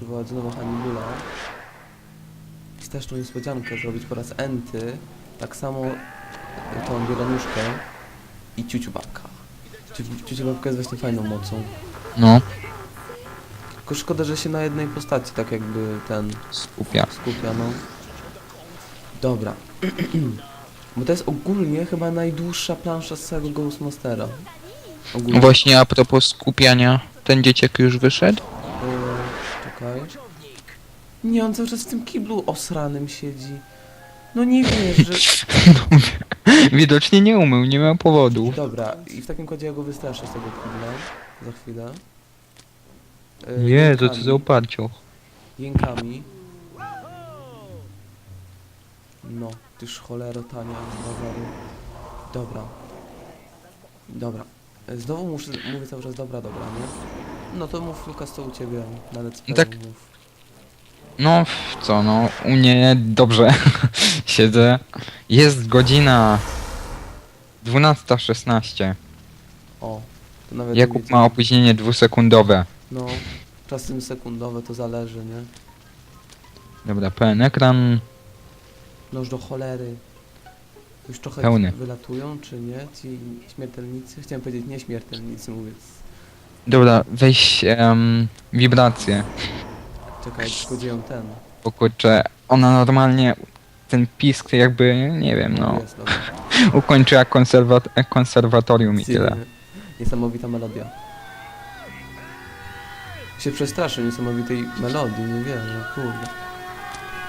przywołać znowu Hannibula. I też tą niespodziankę zrobić po raz enty. Tak samo tą wielonuszkę i ciuciubabka. Ciu- Ciuciubabka jest właśnie fajną mocą. No, Tylko szkoda, że się na jednej postaci tak jakby ten skupia. skupia, no. Dobra. Bo to jest ogólnie chyba najdłuższa plansza z całego Ghostmastera. Ogólnie. Właśnie a propos skupiania, ten dzieciak już wyszedł? Czekaj. Nie, on cały czas w tym kiblu osranym siedzi. No nie wierzę. Widocznie nie umył, nie miał powodu. Dobra, i w takim kładzie ja go wystraszę z tego kibla. Za chwilę. Yy, Nie, to co za uparciu. Jękami. No, tyż cholero tania z bazaru. Dobra. Dobra. E, Znowu muszę, mówię cały czas dobra, dobra, nie? No to mów Lukas, co u ciebie na let's playu, Tak. mów. No, co no, u mnie dobrze. Siedzę. Jest godzina 12.16. O, to nawet Jakub nie ma wiedziałem. opóźnienie dwusekundowe. No, czasem sekundowe to zależy, nie? Dobra, pełen ekran. Noż do cholery. Już trochę Pełny. wylatują, czy nie? Ci śmiertelnicy? Chciałem powiedzieć nieśmiertelnicy, mówię. Dobra, weź em, wibrację. Czekaj, ją ten? Bo kurczę, ona normalnie ten pisk jakby, nie wiem, no, Jest, dobra. ukończyła konserwat konserwatorium i Ty, tyle. Niesamowita melodia. Się przestraszył niesamowitej melodii, nie wierzę, kurde.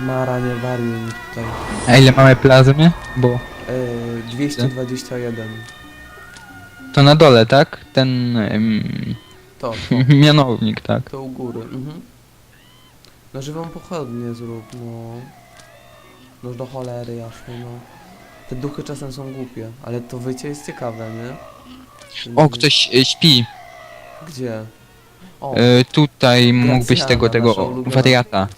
Mara, nie wariuj mi tutaj. A ile mamy plazmy? Bo Yy, 221. to na dole, tak? Ten em, To, to, mianownik, tak? to u góry. Mhm. No żywą pochodnię zrób, no. No do cholery jasno, no. Te duchy czasem są głupie, ale to wycie jest ciekawe, nie? O, ktoś e, śpi. Gdzie? O, E, tutaj mógł być Gracjana, tego, tego ulubiona. wariata.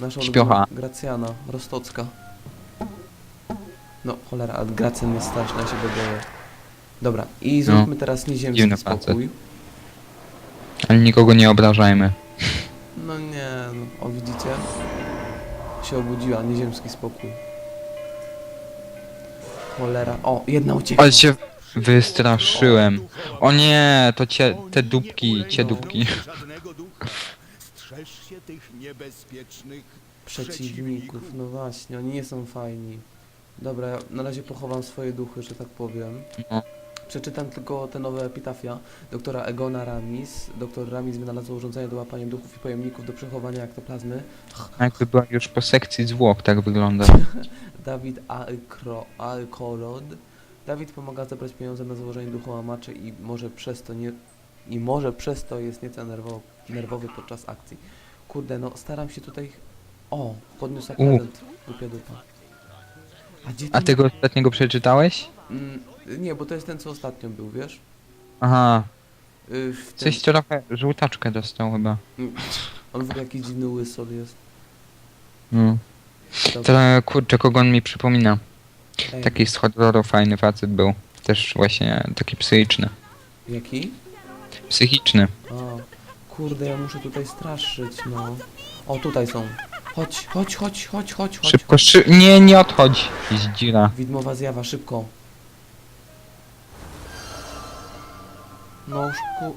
Nasza Śpiocha. ulubiona Gracjana, Rostocka. No cholera, a Gracjan jest straszny, ja się boję. Dobra, i zróbmy teraz nieziemski Dziwny facet. spokój. Ale nikogo nie obrażajmy. No nie, no, o widzicie? Się obudziła, nieziemski spokój. Cholera, o, jedna uciekła. Ale się wystraszyłem. O nie, to cie, te dupki, cie dupki. Strzeż się tych niebezpiecznych Przeciwników, no właśnie, oni nie są fajni. Dobra, ja na razie pochowam swoje duchy, że tak powiem. No. Przeczytam tylko te nowe epitafia doktora Egona Ramis. Doktor Ramis wynalazł urządzenie do łapania duchów i pojemników do przechowania aktoplazmy. Jakby była już po sekcji zwłok, tak wygląda. Dawid Alkro, Alkorod. Dawid pomaga zebrać pieniądze na założenie duchołamaczy i może przez to nie... I może przez to jest nieco nerwo, nerwowy podczas akcji. Kurde, no staram się tutaj... O, podniósł prezent. Głupia dupa. A gdzie A ten... tego ostatniego przeczytałeś? Mm, nie, bo to jest ten, co ostatnio był, wiesz? Aha, Y, w ten... coś trochę żółtaczkę dostał chyba. On w ogóle jakiś dziwny łysol jest. No. Dobra. To kurczę, kogo on mi przypomina. Ej, Taki z horroru fajny facet był. Też właśnie taki psychiczny. Jaki? Psychiczny. A, kurde, ja muszę tutaj straszyć, no. O, tutaj są. Chodź, chodź, chodź, chodź, chodź, chodź. Szybko, szy nie, nie odchodź. Zdzira. Widmowa zjawa, szybko. Szybko.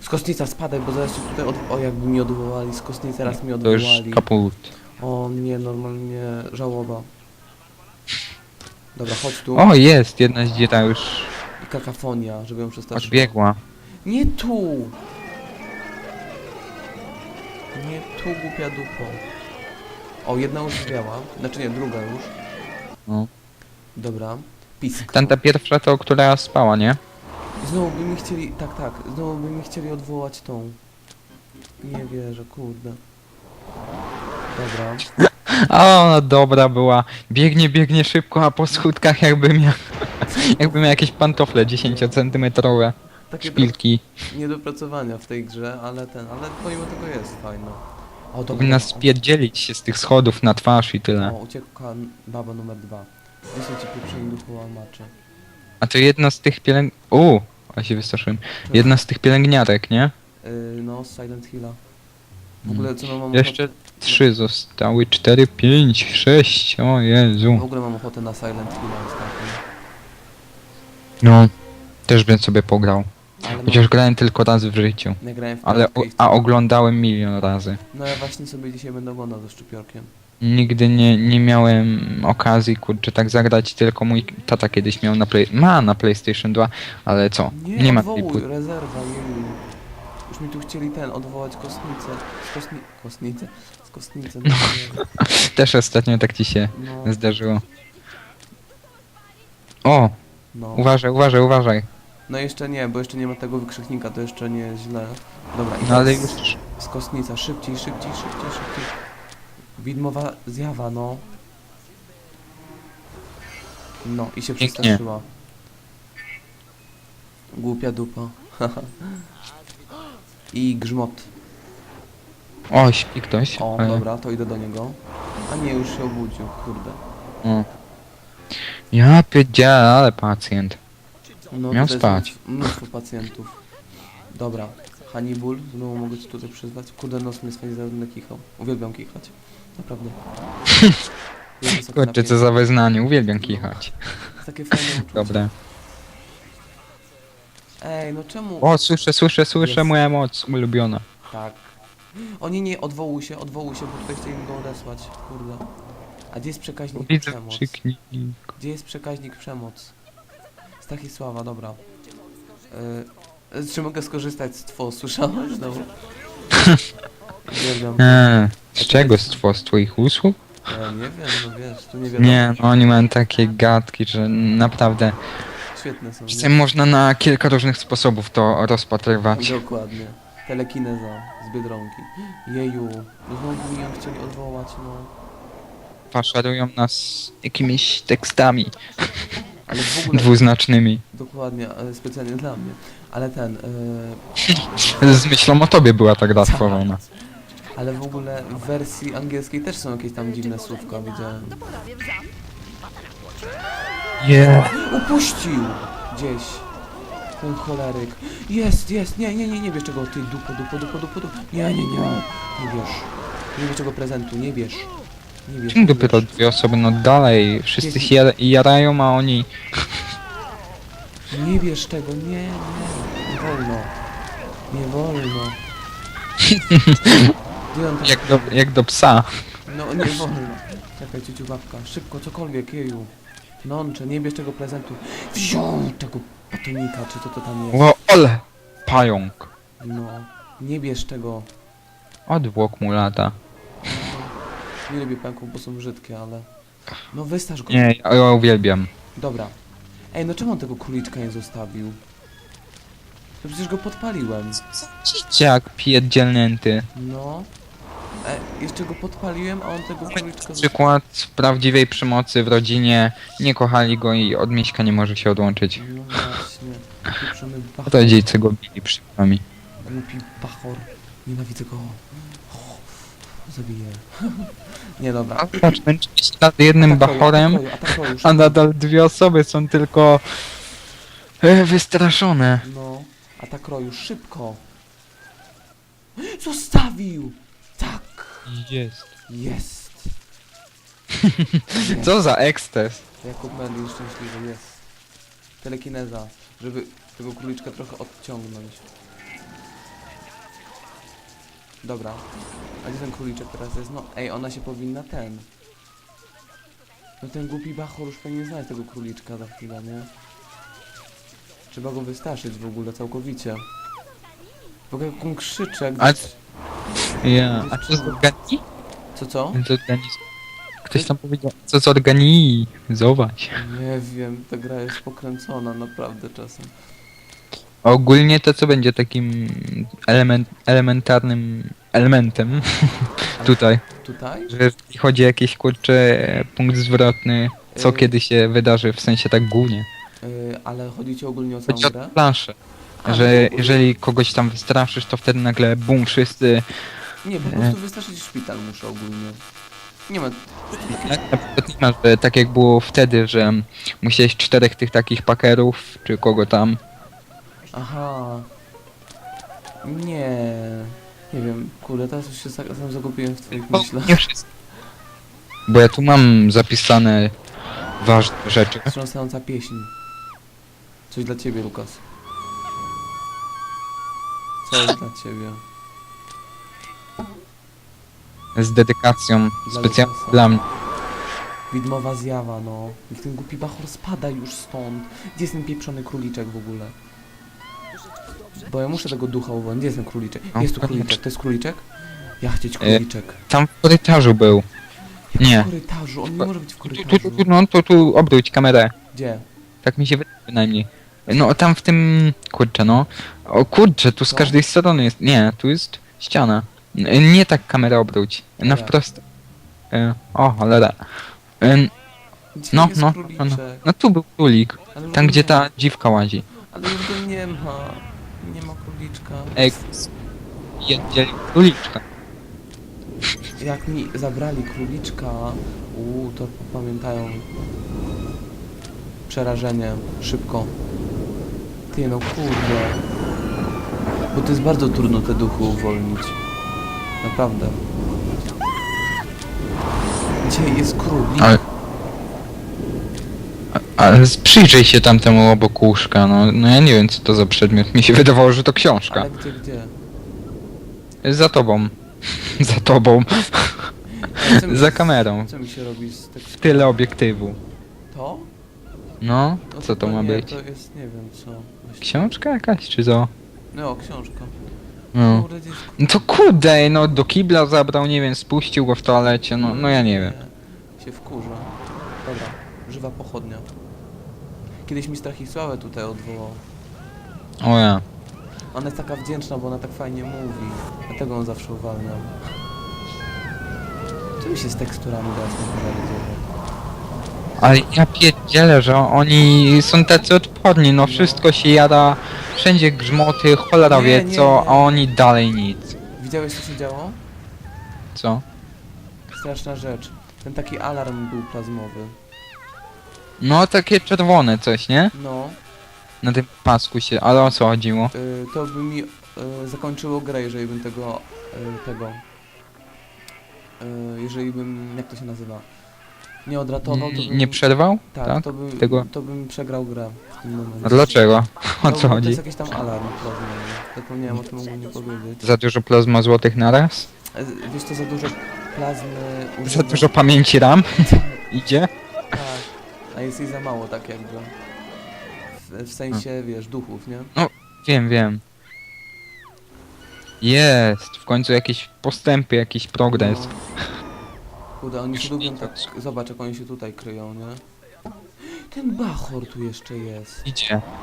Z kostnica spadaj, bo zaraz cię tutaj od... O, jakby mi odwołali, z kostnicy raz mi To już odwołali. kaput. O nie, normalnie żałoba. Dobra, chodź tu. O, jest, jedna zdzira już I kakafonia, żeby ją przestraszyć. odbiegła. Nie tu! Nie tu, głupia dupo. O, jedna już zwiała. Znaczy nie, druga już. No. Dobra. Pisk. Tamta pierwsza to, która spała, nie? Znowu by mi chcieli... Tak, tak. Znowu by mi chcieli odwołać tą. Nie wierzę, kurde. Dobra. A ona dobra była. Biegnie, biegnie szybko, a po schódkach jakby miał, jakby miał jakieś pantofle 10-centymetrowe. Takie Szpilki. do- niedopracowania w tej grze, ale ten... Ale pomimo tego jest fajno. O, dobra. Powinna spierdzielić się z tych schodów na twarz i tyle. O, uciekła baba numer dwa. Są ci pieprzeni duchu łamacze? A to jedna z tych pielęg... U, a się wystraszyłem. Jedna z tych pielęgniarek, nie? Yy, no, z Silent Hilla. W ogóle co mam Jeszcze ochotę, trzy zostały, cztery, pięć, sześć, o w Jezu. ogóle mam ochotę na Silent Hill ostatnio. No, też bym sobie pograł. Ale Chociaż grałem tylko raz w życiu. mam, ja grałem w Ale, piątkę o, i w a oglądałem milion razy. No ja właśnie sobie dzisiaj będę oglądał ze szczypiorkiem. Nigdy nie, nie miałem okazji, kurczę, tak zagrać, tylko mój tata kiedyś miał na play... ma na PlayStation 2, ale co? Nie, Nie ma odwołuj, tej płyty. rezerwa, jeju. Już mi tu chcieli ten, odwołać kostnicę. Z. Z kostnicę. No. Też ostatnio tak ci się no, zdarzyło. O, no. uważaj, uważaj, uważaj. no jeszcze nie, bo jeszcze nie ma tego wykrzyknika, to jeszcze nie jest źle. Dobra, i No ale teraz już... z kostnica, szybciej, szybciej, szybciej, szybciej. Widmowa zjawa, no. No i się Pięknie. przestraszyła. Głupia dupa. I grzmot. O, śpi ktoś. O, ale- dobra, to idę do niego. A nie, już się obudził, kurde. O. Ja pierdzielę, ale pacjent. No, Miał spać. Mnóstwo pacjentów. Dobra, Hannibal, znowu mogę cię tutaj przyzwać. Kurde, nos mnie swoje będę kichał. Uwielbiam kichać. Naprawdę. Kurczę, co za wyznanie, uwielbiam kichać. Takie fajne uczucie. Dobra. Ej, no czemu... O, słyszę, słyszę, słyszę Jest. moja moc ulubiona. Tak. O nie, odwołuj się, odwołuj się, bo tutaj chcieli go odesłać. Kurde. A gdzie jest przekaźnik Widzę przemoc? krzyknik. Gdzie jest przekaźnik przemoc? Sława, dobra. Yy, czy mogę skorzystać z two? Słyszałeś znowu? Uwielbiam. Eee, z czego z, two, z twoich usług? Ja nie wiem, no wiesz, tu nie wiadomo. Nie, no oni mają takie gadki, że naprawdę Świetne są. można na kilka różnych sposobów to rozpatrywać. Dokładnie. Telekineza z Biedronki. Jeju, no znowu mnie chcieli odwołać, no. Faszerują nas jakimiś tekstami Ale w ogóle... dwuznacznymi. Dokładnie, ale specjalnie dla mnie. Ale ten, yy, Z myślą o tobie była ta gra stworzona. Ale w ogóle w wersji angielskiej też są jakieś tam dziwne słówka, widziałem. Yeah. Upuścił! Gdzieś. Ten choleryk. Jest, jest, nie, nie, nie, nie bierz czego, ty dupo, dupo, dupo, dupo, dupo. Nie, nie, nie, nie bierz. Nie bierz czego prezentu, nie bierz. Nie bierz. Czemu nie dopiero dwie osoby? No dalej, wszyscy się jar- jarają, a oni... Nie bierz tego, nie, nie, nie wolno. Nie wolno. Gdzie on tam Jak do, jak do psa. No nie wolno. Czekaj, ciociu babka. Szybko, cokolwiek, jeju. Nącze, nie bierz tego prezentu. Wziął tego batonika, czy to to tam jest. O, ole! Pająk. No, nie bierz tego. Odwłok mu lata. Nie lubię pęków, bo są brzydkie, ale... No wystaż go. Nie, ja uwielbiam. Dobra. Ej, no czemu on tego króliczka nie zostawił? To przecież go podpaliłem. Dzieciak pierdzielnięty. No. Jeszcze go podpaliłem, a on tego króliczka zostawił. Przykład prawdziwej przemocy w rodzinie. Nie kochali go i od Miśka nie może się odłączyć. No właśnie. Pieprzony bachor. Rodzice go bili przykłami. Głupi bachor. Nienawidzę go. O, zabiję. nie, dobra. Patrz, męczyli się nad jednym Atakuj, bachorem, atakuj, atakuj już. a nadal dwie osoby są tylko e, wystraszone. No, atak roju, szybko. Zostawił! Tak, Jest. jest. Co za ekstez. Jakub Mendy szczęśliwy jest. Telekineza, żeby tego króliczka trochę odciągnąć. Dobra. A gdzie ten króliczek teraz jest? No, ej, ona się powinna ten. No ten głupi bachor już powinien znać tego króliczka za chwilę, nie? Trzeba go wystraszyć w ogóle całkowicie. W ogóle jak on krzyczy, jak A-. Ja. A co z organi? Co, co? Z. Ktoś tam powiedział, co z organi? Zobacz. Nie wiem, ta gra jest pokręcona naprawdę czasem. Ogólnie to co będzie takim element, elementarnym elementem tutaj, Tutaj? że jeśli chodzi o jakiś kurczy punkt zwrotny, co Yy. kiedy się wydarzy, w sensie tak głównie. Yy, ale chodzi ci ogólnie o całą Chodzi o grę? planszę. A, Że jeżeli kogoś tam wystraszysz, to wtedy nagle bum, wszyscy. Nie, po Nie. prostu wystraszyć szpital muszę ogólnie. Nie ma... Na przykład nie ma, że tak jak było wtedy, że musiałeś czterech tych takich pakerów, czy kogo tam. Aha. Nie. Nie wiem, kurde, teraz już się za- sam zagubiłem w twoich myślach. nie wszystko. Bo ja tu mam zapisane ważne rzeczy. Wstrząsająca pieśń. Coś dla ciebie, Lukas. Coś dla ciebie. Z dedykacją Dla specjalnie Lukasa. dla mnie. Widmowa zjawa, no. Niech ten głupi bachor spada już stąd. Gdzie jest ten pieprzony króliczek w ogóle? Bo ja muszę tego ducha uwolnić. Gdzie jest ten króliczek? No, Jest tu króliczek. To jest króliczek? Ja chcieć E, króliczek. Tam w korytarzu był. Jak nie. w korytarzu? On nie może być w Tu, tu, korytarzu. tu, tu, no to tu obróć kamerę. Gdzie? Tak mi się wydaje bynajmniej. No tam w tym... Kurczę no. O kurczę, tu z Co? każdej strony jest... Nie, tu jest ściana. Nie tak kamerę obróć. Na Jak? wprost. E, O, cholera. E, Gdzie No, jest no, króliczek? no, no tu był królik. Ale Tam gdzie ta dziwka łazi. Ale już go nie ma. Nie ma króliczka. Ej, jedzieli króliczka. Jak mi zabrali króliczka, uuu, to pamiętają przerażenie, szybko. Ty no kurde. Bo to jest bardzo trudno te duchy uwolnić. Naprawdę. Gdzie jest królik? Ale... A- Ale przyjrzyj się tamtemu obok łóżka, no, no ja nie wiem co to za przedmiot, mi się wydawało, że to książka. Ale gdzie, gdzie? Za tobą. za tobą. Ale co mi za kamerą. Co mi się robi z tego? W tyle obiektywu. To? No, No co to chyba ma nie, być? To jest, nie wiem co. Właśnie- Książka jakaś, czy co? No, książka. No. Kurde, No to kurde, no do kibla zabrał, nie wiem, spuścił go w toalecie, no, no ja nie wiem. Się wkurza. Dobra, żywa pochodnia. Kiedyś mi Strachisławę tutaj odwołał. O ja. Ona jest taka wdzięczna, bo ona tak fajnie mówi. Dlatego on zawsze uwalniał. Co mi się z teksturami teraz nie realizować? Ale ja pierdzielę, że oni są tacy odporni, no wszystko się jada, wszędzie grzmoty, cholera Nie, wie nie, co, nie. a oni dalej nic. Widziałeś co się działo? Co? Straszna rzecz. Ten taki alarm był plazmowy. No takie czerwone coś, nie? No, Na tym pasku się, ale o co chodziło? y, to by mi y, zakończyło grę, jeżeli bym tego, y, tego, y, jeżeli bym, jak to się nazywa, nie odratował, to Nie, bym, nie przerwał? tak, tak? To, by, Tego? to bym przegrał grę w tym momencie. A dlaczego? O To- co To chodzi? jest jakiś tam alarm plazmowy. Zapomniałem o tym ogólnie powiedzieć. Za dużo plazma złotych naraz? E, Wiesz to za dużo plazmy Za używa- dużo pamięci RAM? Idzie? Tak, a jest jej za mało tak jakby. W, w sensie, wiesz, duchów, nie? Wiem, wiem. Jest, w końcu jakieś postępy, jakiś progres. No. Kurde, oni się lubią tak... Zobacz, jak oni się tutaj kryją, nie? Ten bachor tu jeszcze jest. Idzie.